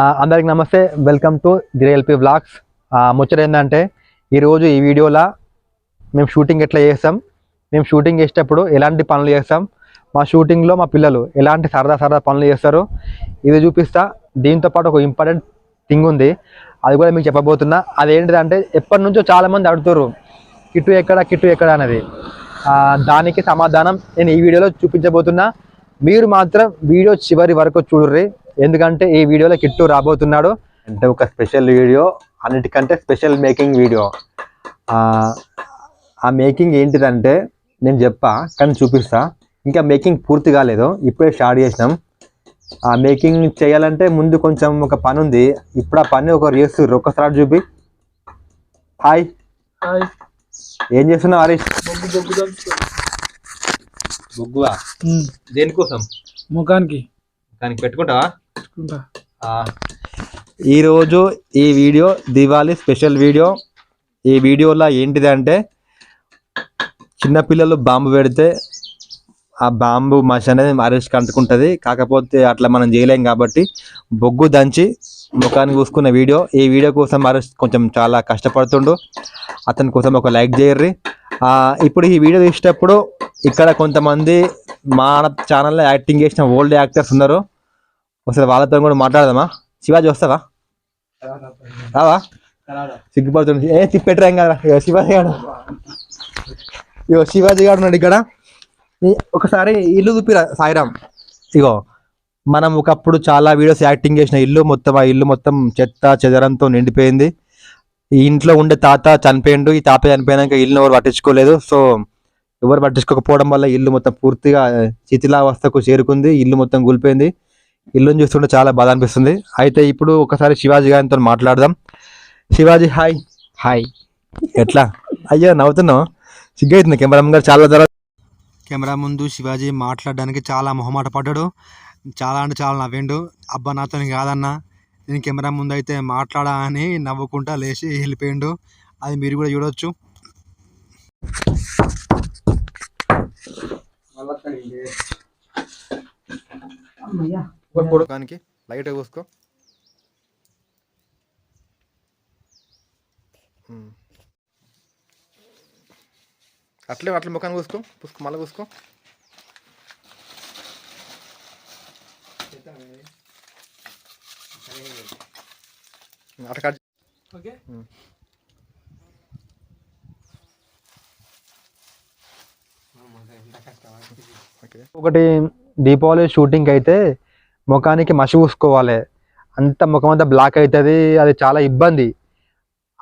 అందరికి నమస్తే. Welcome to దిరేఎల్పి vlogs ముచ్చట ఏంటంటే ఈరోజు ఈ వీడియోలో మేము షూటింగ్ ఎట్లా చేస్తాం? మేము షూటింగ్ చేసేటప్పుడు ఎలాంటి పనులు చేస్తాం? మా షూటింగ్లో మా పిల్లలు ఎలాంటి సరదా సరదా పనులు చేస్తారు ఇది చూపిస్తా. దీంతో పాటు ఒక ఇంపార్టెంట్ థింగ్ ఉంది. అది కూడా మీకు చెప్పబోతున్నా. అదేంటిదంటే ఎప్పటి నుంచో చాలామంది అడుగుతారు కిట్టు ఎక్కడ కిట్టు ఎక్కడ అనేది. దానికి సమాధానం నేను ఈ వీడియోలో చూపించబోతున్నా. మీరు మాత్రం వీడియో చివరి వరకు చూడుర్రి. ఎందుకంటే ఈ వీడియోలో కిట్టు రాబోతున్నాడు. అంటే ఒక స్పెషల్ వీడియో అన్నిటికంటే స్పెషల్ మేకింగ్ వీడియో. ఆ మేకింగ్ ఏంటిదంటే నేను చెప్పా కానీ చూపిస్తా. ఇంకా మేకింగ్ పూర్తి కాలేదు ఇప్పుడే స్టార్ట్ చేసినాం. ఆ మేకింగ్ చేయాలంటే ముందు కొంచెం ఒక పని ఉంది. ఇప్పుడు ఆ పని ఒకరు చేస్తుర్రు ఒక్కసారి చూపి. హాయ్. హాయ్. ఏం చేస్తున్నావు హరీష్? బొగ్గువా? దేనికోసం? ముఖానికి. దానికి పెట్టుకుంటావా? పెట్టుకుంటా ఈరోజు ఈ వీడియో దివాళీ స్పెషల్ వీడియో. ఈ వీడియోలో ఏంటిది అంటే చిన్నపిల్లలు బాంబు పెడితే ఆ బాంబు మష అనేది అరెస్ట్కి అంటుకుంటుంది కాకపోతే అట్లా మనం చేయలేం కాబట్టి బొగ్గు దంచి ముఖానికి చూసుకున్న వీడియో. ఈ వీడియో కోసం అరెస్ట్ కొంచెం చాలా కష్టపడుతుండు. అతని కోసం ఒక లైక్ చేయర్రి. ఇప్పుడు ఈ వీడియో తీసేటప్పుడు ఇక్కడ కొంతమంది మా ఛానల్లో యాక్టింగ్ చేసిన ఓల్డ్ యాక్టర్స్ ఉన్నారు. ఒకసారి వాళ్ళతో కూడా మాట్లాడదామా? శివాజీ వస్తావా? రావా? సిగ్గుపడుతుంది ఏ తిప్పెట్టరా ఏం కదా ఇగో శివాజీ గారు ఇగో శివాజీ గారు ఉన్నాడు ఇక్కడ. ఒకసారి ఇల్లు చూపిరా సాయిరామ్. ఇగో మనం ఒకప్పుడు చాలా వీడియోస్ యాక్టింగ్ చేసిన ఇల్లు మొత్తం ఆ ఇల్లు మొత్తం చెత్త చెదరంతో నిండిపోయింది. ఈ ఇంట్లో ఉండే తాత చనిపోయిండు. ఈ తాత చనిపోయినాక ఇల్లు ఎవరు పట్టించుకోలేదు. సో ఎవరు పట్టించుకోకపోవడం వల్ల ఇల్లు మొత్తం పూర్తిగా శిథిలావస్థకు చేరుకుంది. ఇల్లు మొత్తం కూలిపోయింది. ఇల్లుని చూస్తుంటే చాలా బాధ అనిపిస్తుంది. అయితే ఇప్పుడు ఒకసారి శివాజీ గారితో మాట్లాడదాం. శివాజీ హాయ్. హాయ్. ఎట్లా? అయ్యో నవ్వుతున్నావు. సిగ్గైతుంది. కెమెరా గారు చాలా తర్వాత కెమెరా ముందు శివాజీ మాట్లాడడానికి చాలా మొహమాట పడ్డాడు. చాలా అంటే చాలా నవ్విండు. అబ్బా నాతో కాదన్నా. నేను కెమెరా ముందు అయితే మాట్లాడా అని నవ్వుకుంటా లేచి వెళ్ళిపోయిండు. అది మీరు కూడా చూడొచ్చు పొడకానికి లైట్ పోసుకో ఉమ్. అట్లే అట్లే ముఖాన్ని పూసుకో పూసుకో మళ్ళీ పూసుకో అట్లా కట్ ఓకే ఓకే ఒకటి దీపావళి షూటింగ్ అయితే ముఖానికి మసి పూసుకోవాలి. అంత ముఖం అంతా బ్లాక్ అవుతుంది అది చాలా ఇబ్బంది.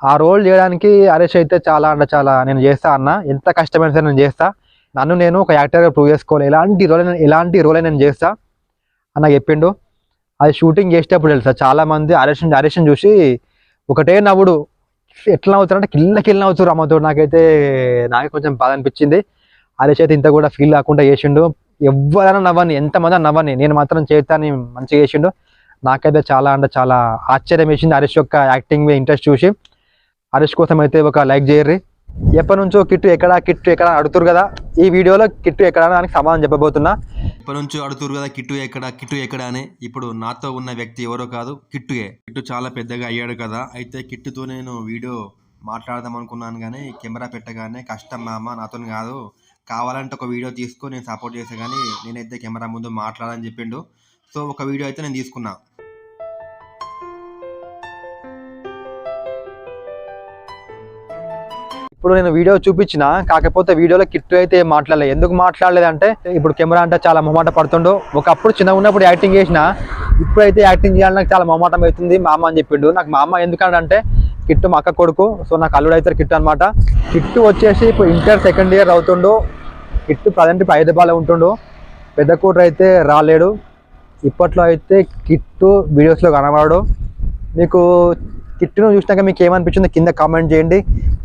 ఆ రోల్ చేయడానికి అరేష్ అయితే చాలా అంటే చాలా నేను చేస్తా అన్న. ఎంత కష్టమైన సరే నేను చేస్తా. నన్ను నేను ఒక యాక్టర్గా ప్రూవ్ చేసుకోవాలి. ఎలాంటి రోల్ అయినా ఎలాంటి రోల్ అయినా నేను చేస్తా. అన్న చెప్పిండు. అది షూటింగ్ చేసేటప్పుడు తెలుసా చాలామంది మంది అరెస్ట్ చూసి ఒకటే నవ్వుడు. ఎట్లా నవ్వుతారంటే కిల్ల కిల్ల అవుతారు అమ్మతో నాకైతే నాకే కొంచెం బాధ అనిపించింది. అరేష్ అయితే ఇంత కూడా ఫీల్ కాకుండా చేసిండు. ఎవరైనా నవ్వని ఎంతమంది నవ్వని నేను మాత్రం చేస్తాను మంచిగా చేసిండు. నాకైతే చాలా అంటే చాలా ఆశ్చర్యం వేసింది హరీష్ యొక్క యాక్టింగ్ ఇంట్రెస్ట్ చూసి. హరీష్ కోసం అయితే ఒక లైక్ చేయర్రి. ఎప్పటి నుంచో కిట్టు ఎక్కడ కిట్టు ఎక్కడ అడుగుతారు కదా ఈ వీడియోలో కిట్టు ఎక్కడ అని దానికి సమాధానం చెప్పబోతున్నా. ఎప్పటి నుంచో అడుగుతారు కదా కిట్టు ఎక్కడ కిట్టు ఎక్కడ అని. ఇప్పుడు నాతో ఉన్న వ్యక్తి ఎవరో కాదు కిట్టుయే. కిట్టు చాలా పెద్దగా అయ్యాడు కదా అయితే కిట్టుతో నేను వీడియో మాట్లాడదాం అనుకున్నాను కానీ కెమెరా పెట్టగానే కష్టం మామ నాతో కాదు. కావాలంటే ఒక వీడియో తీసుకొని నేను సపోర్ట్ చేసే కానీ నేనైతే కెమెరా ముందు మాట్లాడని చెప్పిండు. సో ఒక వీడియో అయితే నేను తీసుకున్నా. ఇప్పుడు నేను వీడియో చూపించిన కాకపోతే వీడియోలో కిట్టు అయితే మాట్లాడలేదు ఎందుకు మాట్లాడలేదంటే ఇప్పుడు కెమెరా అంటే చాలా మొహమాట పడుతుండు. ఒకప్పుడు చిన్నగా ఉన్నప్పుడు యాక్టింగ్ చేసిన ఇప్పుడైతే యాక్టింగ్ చేయాలని నాకు చాలా మొహమాటం అవుతుంది. మా అమ్మ అని చెప్పిండు. నాకు మా అమ్మ ఎందుకంటే కిట్టు మా అక్క కొడుకు. సో నాకు అల్లుడు అవుతారు కిట్టు అనమాట కిట్టు వచ్చేసి ఇప్పుడు ఇంటర్ సెకండ్ ఇయర్ అవుతుండు. కిట్టు ప్రజెంట్ ఇప్పుడు హైదరాబాద్లో ఉంటుండు. పెద్ద కూతురు అయితే రాలేడు. ఇప్పట్లో అయితే కిట్టు వీడియోస్లో కనబడు మీకు కిట్టును చూసినాక మీకు ఏమనిపించిందో కింద కామెంట్ చేయండి.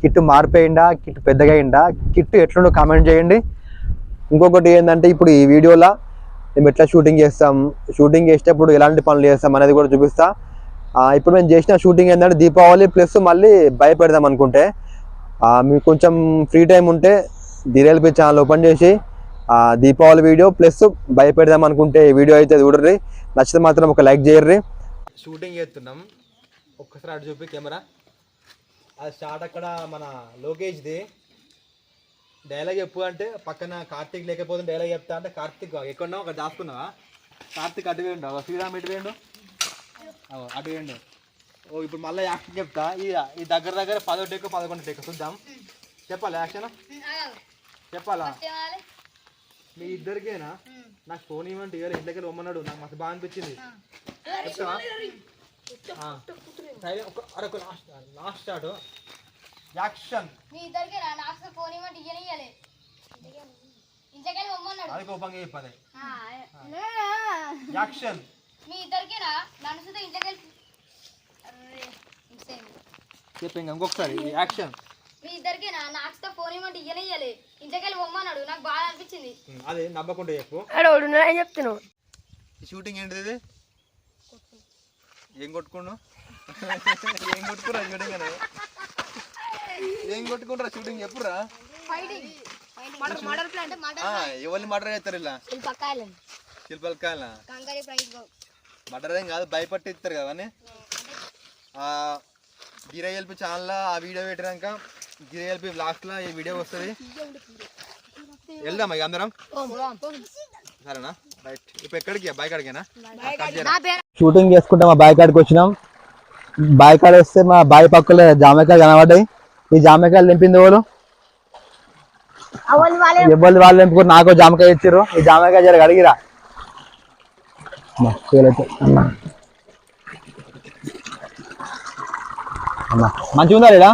కిట్టు మారిపోయిందా? కిట్టు పెద్దగా అయిందా? కిట్టు ఎట్లుండో? కామెంట్ చేయండి. ఇంకొకటి ఏంటంటే ఇప్పుడు ఈ వీడియోలో మేము ఎట్లా షూటింగ్ చేస్తాం? షూటింగ్ చేసేటప్పుడు ఎలాంటి పనులు చేస్తాం అనేది కూడా చూపిస్తా. ఇప్పుడు మేము చేసిన షూటింగ్ ఏంటంటే దీపావళి ప్లస్ మళ్ళీ భయపెడదాం అనుకుంటే మీకు కొంచెం ఫ్రీ టైం ఉంటే డిరియల్పి ఛానల్ ఓపెన్ చేసి దీపావళి వీడియో ప్లస్ భయపెడదాం అనుకుంటే ఈ వీడియో అయితే చూడర్రి. నచ్చితే మాత్రం ఒక లైక్ చేయర్రి. షూటింగ్ చేస్తున్నాం. ఒక్కసారి అటు చూపి కెమెరా. అది స్టార్ట్ అక్కడ మన లోకేష్ది. డైలాగ్ చెప్పు అంటే పక్కన కార్తీక్ లేకపోతే డైలాగ్ చెప్తా అంటే కార్తీక్ ఎక్కడున్నావు? అక్కడ దాచుకున్నావా? కార్తీక్ అటు వేయండు శ్రీరామ్ ఇటు వేయండు అటు వేయండు ఓ ఇప్పుడు మళ్ళీ యాక్షన్ చెప్తా. ఈ ఈ దగ్గర దగ్గర పదో టెక్కు పదకొండు టెక్కు చూద్దాం. చెప్పాలా యాక్షన్? చెప్పాలా? మీ ఇద్దరికేనా? నాకు ఫోన్ ఇవ్వండి ఇవ్వాలి ఇంట్లోకి వెళ్ళి రమ్మన్నాడు నాకు మస్తు బాగా అనిపించింది. అరే లాస్ట్ లాస్ట్ స్టార్ట్ యాక్షన్. మీ ఇద్దరికి నాకు ఫోన్ ఇవ్వండి ఇయ్యనియ్యలే. ఇంతకెళ్ళి అది కోపంగా చెప్పాలి. యాక్షన్. మీ ఇద్దరికేనా మిస్సైంది. చెప్పు ఇంకా ఇంకొకసారి యాక్షన్. మీ ఇద్దరికేనా నాకు ఫోన్ ఇవ్వండి ఇయ్యనియ్యలే ఇంతకెళ్ళి పొమ్మన్నాడు నాకు బాగా అనిపించింది. అదే నవ్వకుండా చెప్పు. అని చెప్తున్నావు? ఈ షూటింగ్ ఏంటిది ఇది? ఏం కొట్టుకున్నావు? ఏం కొట్టుకురా షూటింగ్ అని ఏం కొట్టుకుంటారా షూటింగ్? చెప్పురా. మర్డర్ ప్లాన్ మర్డర్ ఆ, ఎవరిని మర్డర్ చేస్తారు ఇలా? పక్కాయలు శిల్పాల కాయల? కంగారి ప్రైజ్ ఏం కాదు భయపట్టి ఇస్తారు కదా అని గిరే ఎల్పి ఛానల్లో ఆ వీడియో పెట్టినాక గిరే ఎల్పి లాస్ట్లో ఈ వీడియో వస్తుంది. వెళ్దాం ఇక అందరం? సరేనా? రైట్ ఇప్పుడు ఎక్కడికి? బాయ్ కాడికేనా? షూటింగ్ చేసుకుంటే మా బాయ్ కాడికి వచ్చినాం. బాయ్ కాడ వస్తే మా బాయ్ పక్కలో జామకాయలు కనబడ్డాయి. ఈ జామకాయలు నింపింది వాళ్ళు? ఎవరు వాళ్ళు నింపుకుని నాకు జామకాయ ఇచ్చారు ఈ జామకాయ జర అడిగిరా మంచిగా ఉందా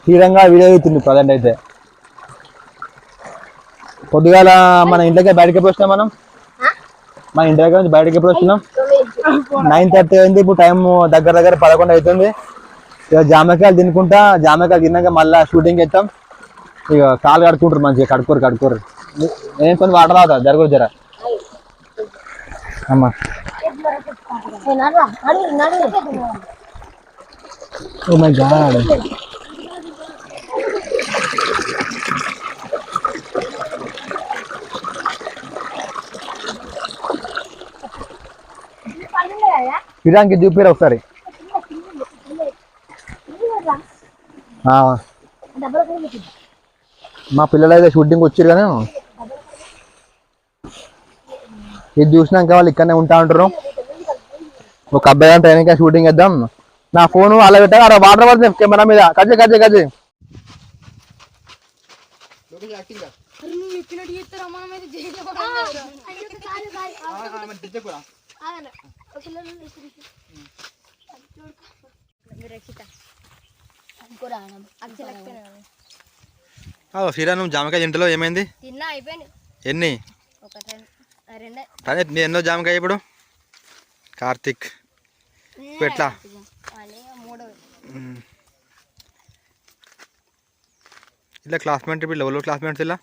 స్థిరంగా వీడియో అవుతుంది ప్రజెంట్ అయితే. పొద్దుగాల మన ఇంట్లోకి బయటకి ఎప్పుడు వచ్చినాం మనం మన ఇంటి దగ్గర నుంచి బయటకి ఎప్పుడు వచ్చినాం నైన్ థర్టీ అయింది ఇప్పుడు టైం దగ్గర దగ్గర పదకొండు అవుతుంది. ఇక జామకాయలు తినుకుంటా జామకాయలు తిన్నాక మళ్ళీ షూటింగ్ చేస్తాం ఇక కాలు కడుక్కుంటారు మంచిగా కడుక్కోరు కడుక్కోరు. నేను కొన్ని వాటర్ తాగుతా జరగదు జర అమ్మా ఓ మై గాడ్ ఇరాన్కి చూపిరా ఒకసారి ఆ. మా పిల్లలు అయితే షూటింగ్ వచ్చారు కానీ ఇది చూసినాక వాళ్ళు ఇక్కడనే ఉంటా ఉంటారు ఒక అబ్బాయి ట్రైనింగ్ షూటింగ్ వేద్దాం. నా ఫోన్ అలా పెట్టా అక్కడ వాటర్ పడుతుంది కెమెరా మీద. కజ్జే కజ్జే కజ్జే. నువ్వు చెప్పినట్టు చేస్తారా మనం అయితే జైల్లో శ్రీరామ్ జామకాయ ఇంట్లో ఏమైంది ఎన్ని ఒక రెండు రెండే కానీ నీ ఎన్నో జామకాయ ఇప్పుడు? కార్తిక్. ఎట్లా ఇలా క్లాస్మేట్ ఇప్పుడు లెవెల్ క్లాస్మేట్స్ ఇలా?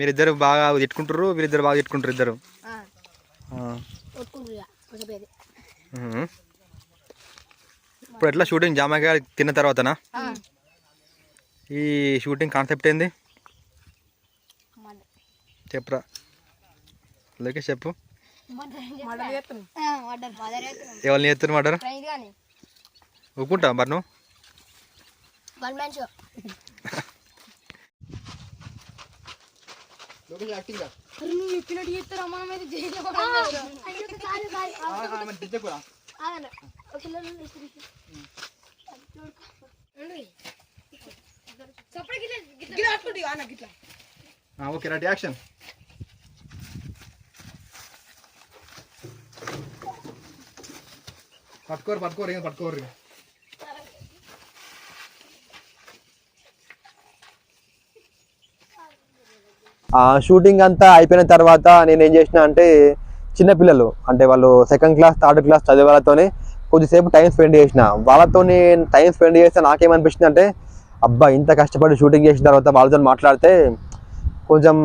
మీరిద్దరు బాగా తిట్టుకుంటారు వీరిద్దరు బాగా తిట్టుకుంటారు ఇద్దరు. ఇప్పుడు ఎట్లా షూటింగ్ జామకాయ తిన్న తర్వాతనా? ఈ షూటింగ్ కాన్సెప్ట్ ఏంది? చెప్పురా? లోకే చెప్పు. ఎవరిని చేస్తారు మర్డర్ ఒప్పుకుంటా మరి నువ్వు? ఓకే రైట్ యాక్షన్ పట్టుకోరు పట్టుకోరు ఏం పట్టుకోరు ఆ షూటింగ్ అంతా అయిపోయిన తర్వాత నేను ఏం చేసిన అంటే చిన్నపిల్లలు అంటే వాళ్ళు సెకండ్ క్లాస్ థర్డ్ క్లాస్ చదివే వాళ్ళతోనే కొద్దిసేపు టైం స్పెండ్ చేసిన. వాళ్ళతో టైం స్పెండ్ చేస్తే నాకేమనిపించింది అంటే అబ్బా ఇంత కష్టపడి షూటింగ్ చేసిన తర్వాత వాళ్ళతో మాట్లాడితే కొంచెం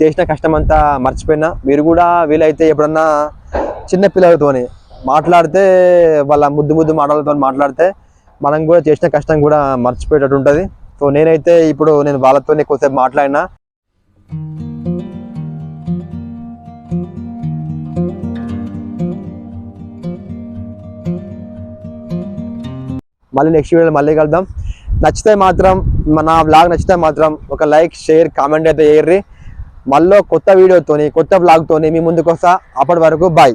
చేసిన కష్టం అంతా మర్చిపోయినా. మీరు కూడా వీలైతే ఎప్పుడన్నా చిన్న పిల్లలతోని మాట్లాడితే వాళ్ళ ముద్దు ముద్దు మాటలతో మాట్లాడితే మనం కూడా చేసిన కష్టం కూడా మర్చిపోయేటట్టు ఉంటుంది. సో నేనైతే ఇప్పుడు నేను వాళ్ళతో ఎక్కువసేపు మాట్లాడినా. మళ్ళీ నెక్స్ట్ వీడియో మళ్ళీ కలుద్దాం. నచ్చితే మాత్రం మన బ్లాగ్ నచ్చితే మాత్రం ఒక లైక్ షేర్ కామెంట్ అయితే వేయర్రి మళ్ళీ కొత్త వీడియోతోని కొత్త బ్లాగ్తో మీ ముందుకు వస్తా అప్పటి వరకు బాయ్.